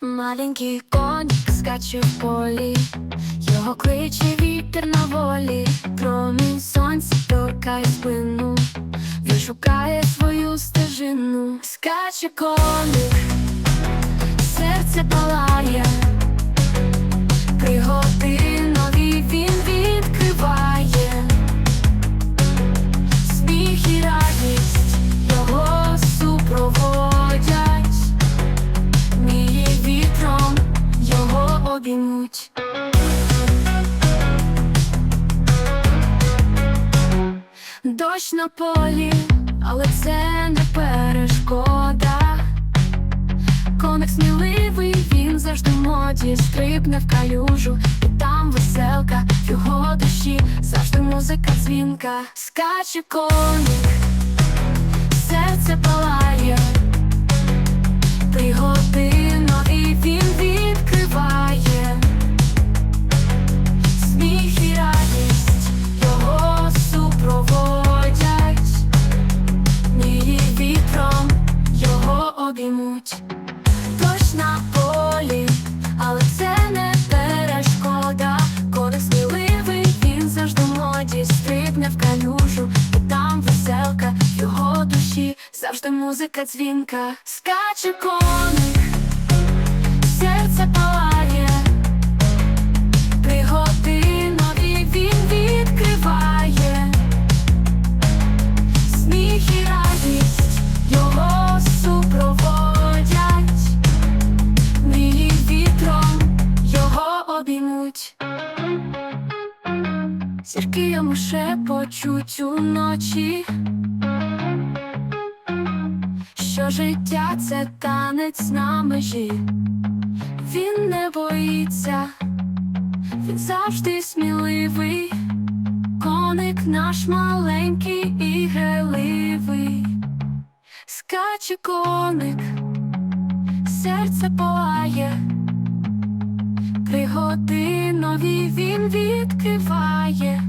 Маленький коник скаче в полі, його кличе вітер на волі, промінь сонця торкає спину, він шукає свою стежину, скаче коник, серце палає, обіймуть. Дощ на полі, але це не перешкода. Коник сміливий, він завжди моді стрибне в калюжу, і там веселка в його душі, завжди музика дзвінка, скаче коник, серце палає. Обіймуть, дощ на полі, але це не перешкода, коли сміливий, він завжди молоді, стрибне в калюжу, і там веселка. Його душі, завжди музика дзвінка, скаче коник, Зірки йому шепочуть уночі, що життя це танець на межі. Він не боїться, він завжди сміливий, коник наш маленький і греливий, скаче коник, серце палає. Пригоди нові він відкриває,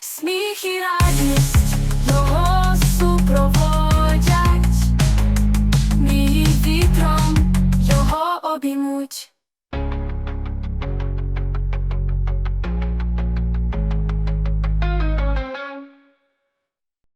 сміх і радість його супроводять, мій вітром його обіймуть.